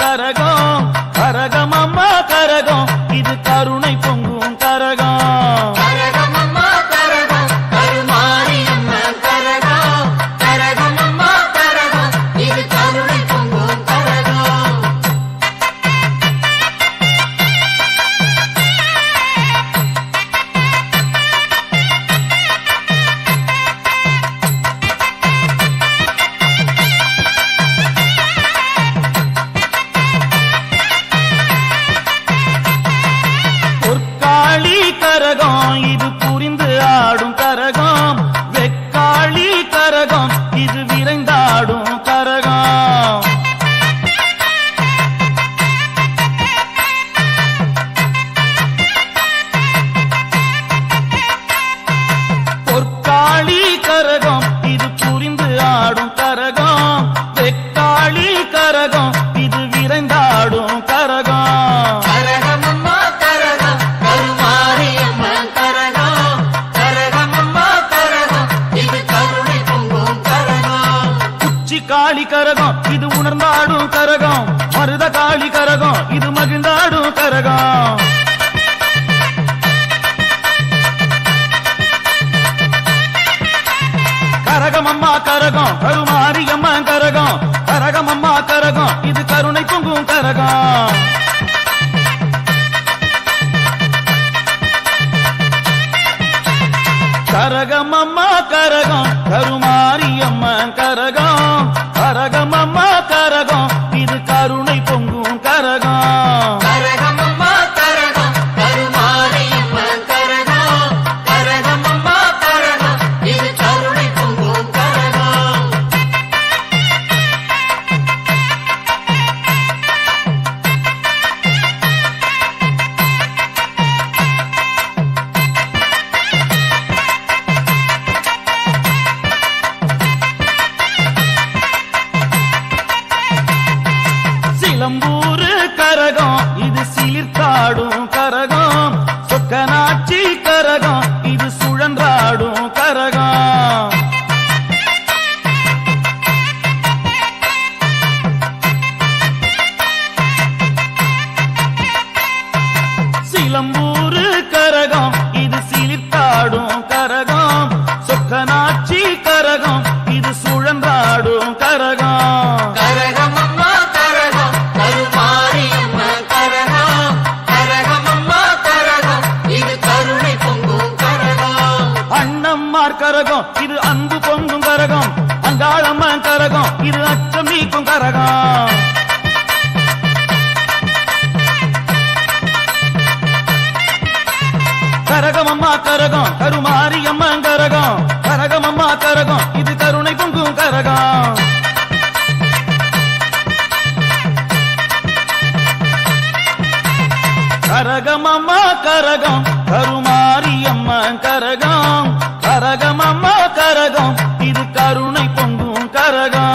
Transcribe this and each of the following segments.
ಕರಗೋ கரகம் இது புரிந்து ஆடும் கரகம். வெக்காளி கரகம் இது விரைந்தாடும் கரகம். காளி கரகம் இது உணர்ந்தாடும் கரகம். மருத காளி கரகம் இது மகிழ்ந்தாடும் கரகம். கரகம் கருமாரியம்மா கரகம் கரகம் அம்மா கரகம் இது கருணை பொங்கும் கரகம். கரகம் அம்மா கரகம் கருமாரியம்மா கரகம் கரகம் அம்மா கரகம் இது கருணை பொங்கும் கரகம்.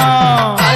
Oh.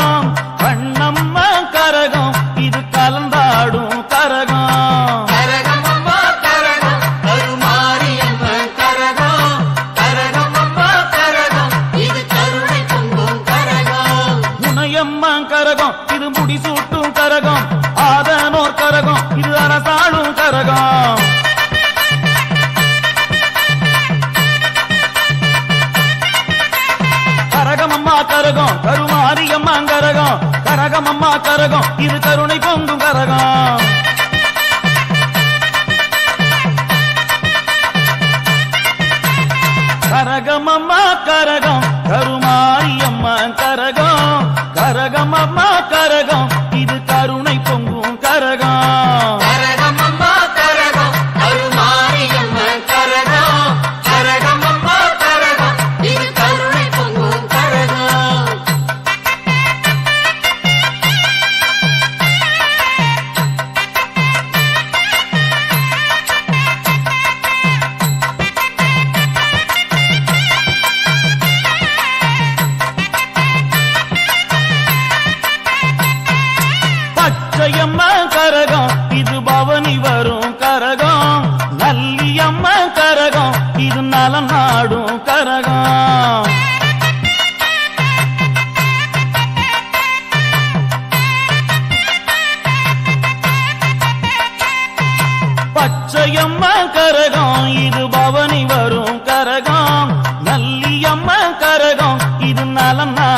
கரகம். கண்ணம்மா கரகம். இது கலந்தாடும் கரகம். கரகம். இது முடிசூட்டும் கரகம். ஆதனோர் கரகம். இது அரசாளும் கரகம். கரகமம்மா கரகம். கருமாரியம்மா கரகம். கரகம் அம்மா கரகம். இது கருணை பொங்கும் கரகம். கரகமம்மா கரகம். கருமாரியம்மா கரகம். கரகமம்மா கரகம் அம்மா கரகம்.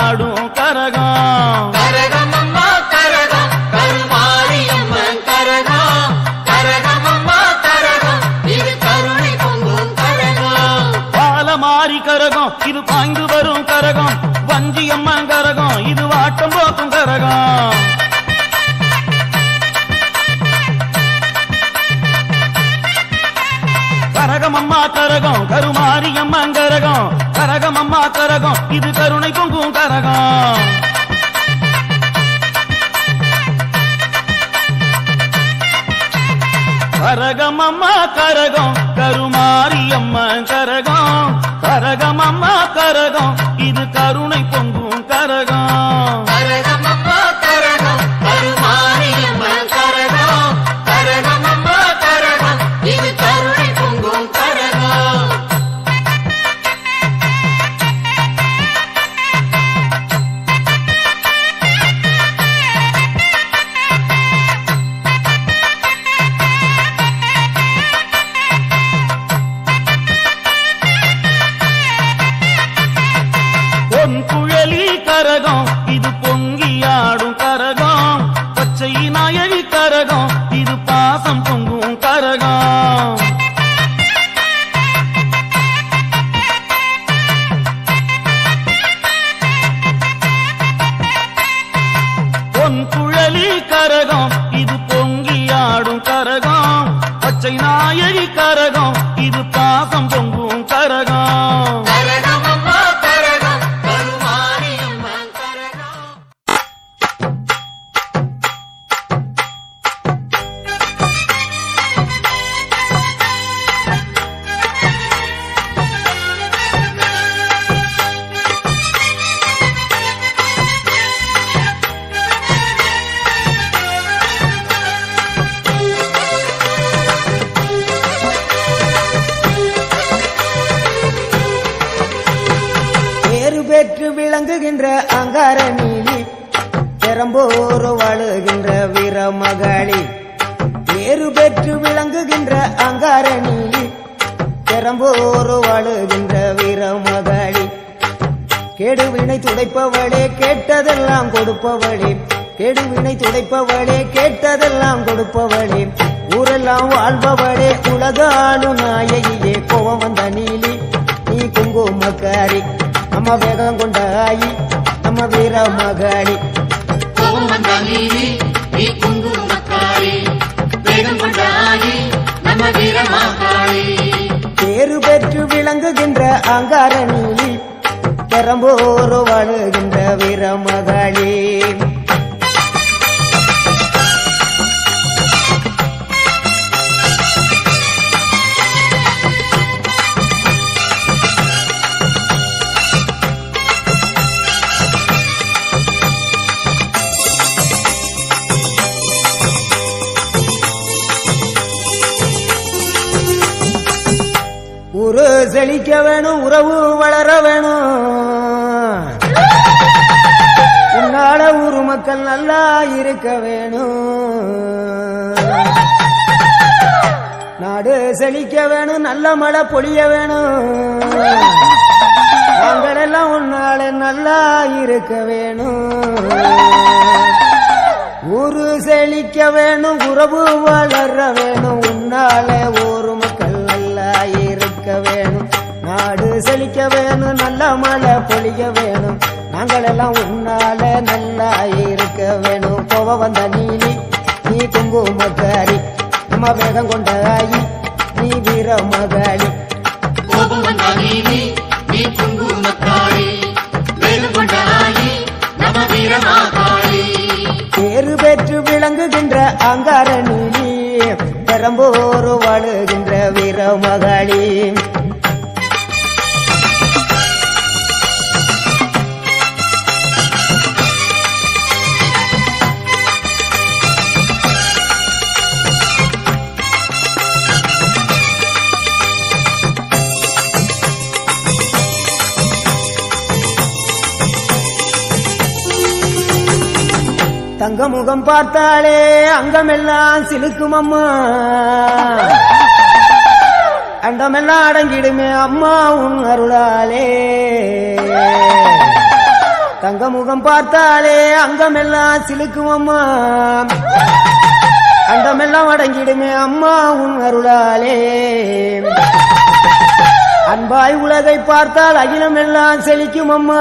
பொங்கும் கரகம். பாலமாரி கரகம் இது பாய்ந்து வரும் கரகம். வஞ்சியம்மா கரகம் இது வாட்டம் போக்கும் கரகம். கரகம் அம்மா கரகம் கருமாரி கருமாரியம்மா கரகம். கரகம் அம்மா கரகம் இது கருணை பொங்கும் கரகம். கரகம் அம்மா கரகம் கருமாரி கருமாரியம்மா கரகம். கரகம் அம்மா கரகம் இது கருணை பொங்கும் கரகம். கரகம் கேடுவினை துடைப்பவளே கேட்டதெல்லாம் கொடுப்பவளே. ஊரெல்லாம் வாழ்பவளே உலகாளு நாயகியே. கோவம் வந்த நீலி நீ குங்குமக்காரி நம்ம வேகம் கொண்ட ஆயி நம்ம வீர மகாளி கோபம் வந்த நீதி நீ குங்குமக்காரி வேகம் கொண்டாயி நம்ம வீரமாகாளி பேரு பெற்று விளங்குகின்ற அங்கார நீலி பெரம்போரு வாழுகின்ற வீர மகாளி. செழிக்க வேணும் உறவு வளர வேணும் உன்னால ஊரு மக்கள் நல்லா இருக்க வேணும். நாடு செழிக்க வேணும் நல்ல மழை பொழிய வேணும். நாங்களெல்லாம் உன்னால நல்லா இருக்க வேணும். ஊரு செழிக்க வேணும் உறவு வளர வேணும். உன்னால ஊர் மக்கள் நல்லா இருக்க வேணும். செழிக்க வேணும் நல்ல மழை பொழிய வேணும். நாங்களெல்லாம் உன்னால நல்லா இருக்க வேணும். கோவ வந்த நீலி நீ குங்குமக்காரி நம்ம வேகம் கொண்ட ஆயி நீ வீர மகாளி கோபம் வந்த நீதி நீ குங்குமக்காரி வேகம் கொண்ட ஆயி நம வீரமாகாளி பேரு பெற்று விளங்குகின்ற அங்கார நீலி பெரம்போர் வாழுகின்ற வீர மகாளி முகம் பார்த்தாலே அங்கமெல்லாம் சிலுக்கும் அம்மா அண்டமெல்லாம் அடங்கிடுமே அம்மா உன் அருளாலே. தங்க முகம் பார்த்தாலே அங்கமெல்லாம் சிலுக்கும் அம்மா அண்டமெல்லாம் அடங்கிடுமே அம்மா உன் அருளாலே. அன்பாய் உலகை பார்த்தால் அகிலமெல்லாம் செழிக்கும் அம்மா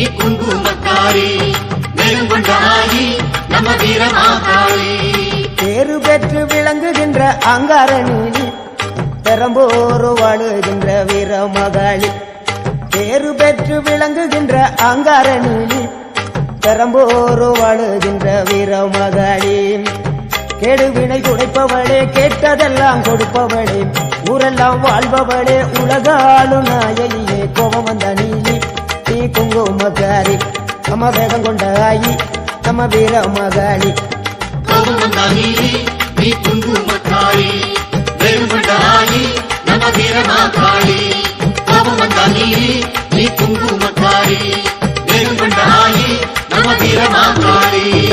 நீ குங்குமக்காரி நெருங்குண்டாயி கொண்ட நம வீரமாகாளி. பேரு பெற்று விளங்குகின்ற அங்காரணி பெரம்போரு வாழுகின்ற வீர மகாளி பேரு பெற்று விளங்குகின்ற அங்காரணி பெரம்போரு வாழுகின்ற வீர மகாளி கேடு துடைப்பவளே கேட்டதெல்லாம் கொடுப்பவளே. ஊரெல்லாம் வாழ்பவளே உலகாளு நாயகியே கோபம் வந்த நீலி நீ குங்குமகாரி நம்ம வேகம் கொண்ட ஆயி நம்ம வீர மகாளி நீ குங்குமக்காரி வேகம் கொண்ட ஆயி நம வீரமாகாளி கோபம் நீ குங்குமக்காரி வேகம் கொண்ட ஆயி நம வீரமாகாளி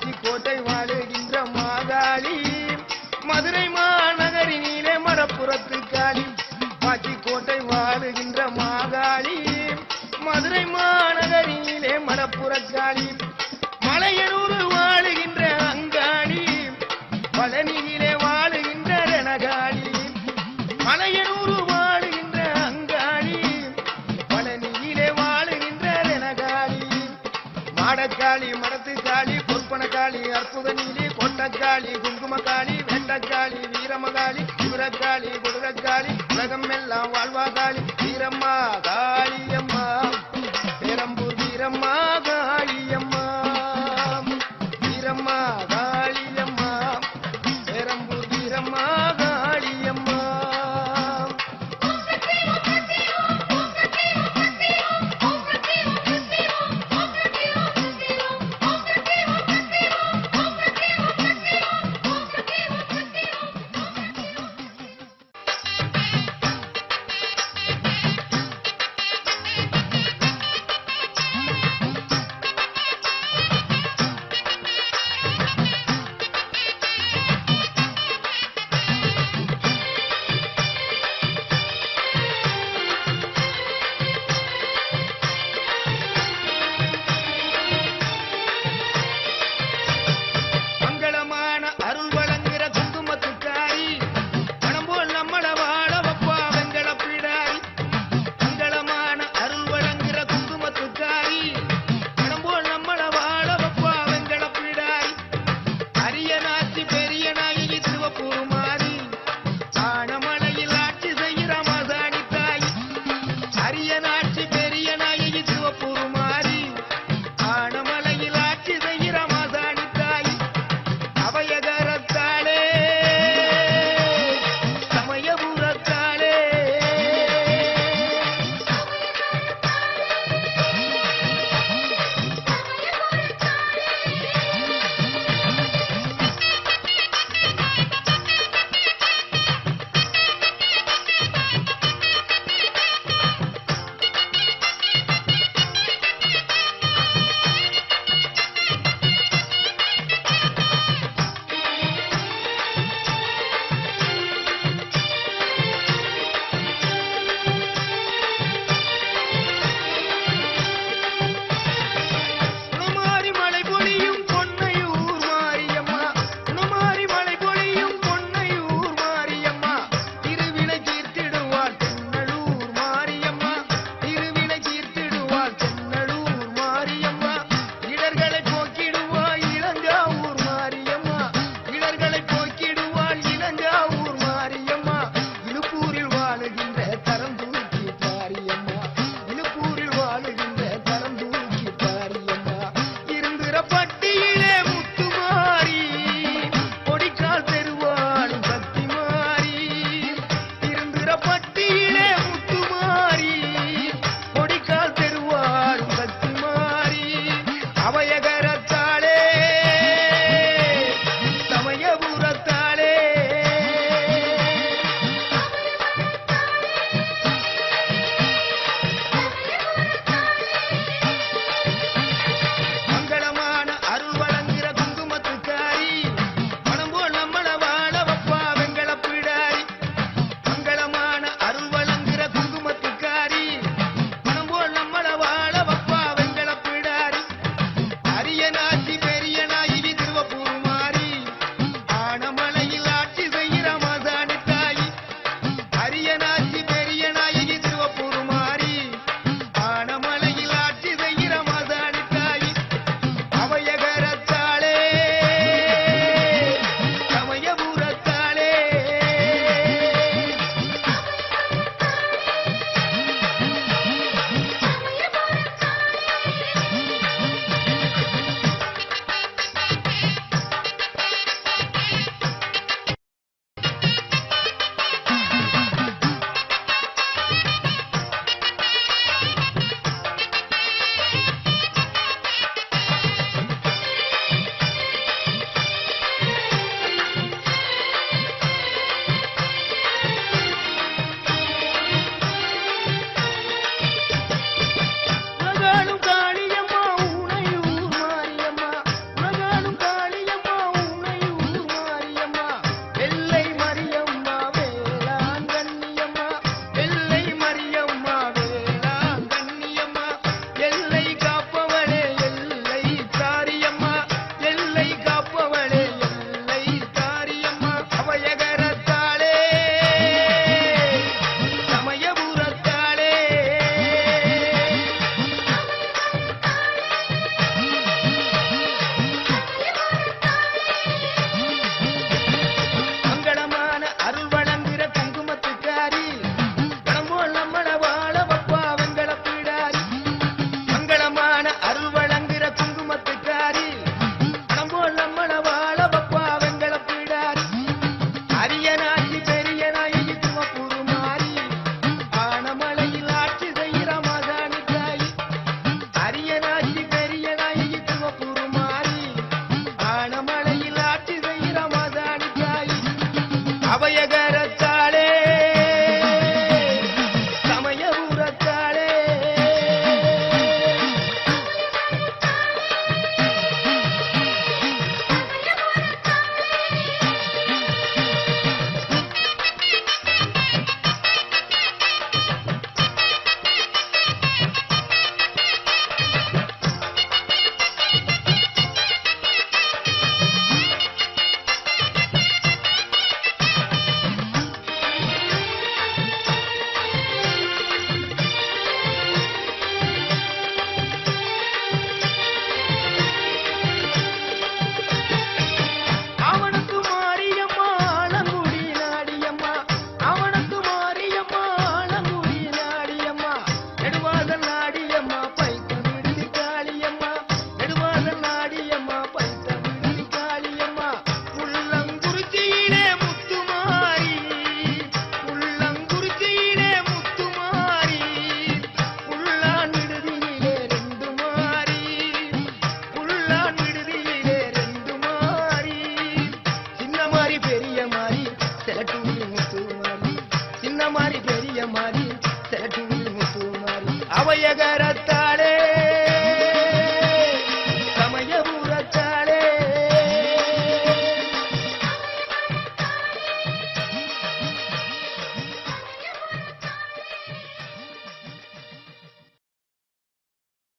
காமாட்சி கோட்டை வாழுகின்ற மாகாளி. மதுரை மாநகரினிலே மரப்புறத்து காளி காமாட்சி கோட்டை வாழுகின்ற மாகாளி. மதுரை மாநகரினிலே மரப்புற గాలి కుంకుమ గాలి వెండ గాలి వీరమ్మ గాలి శివర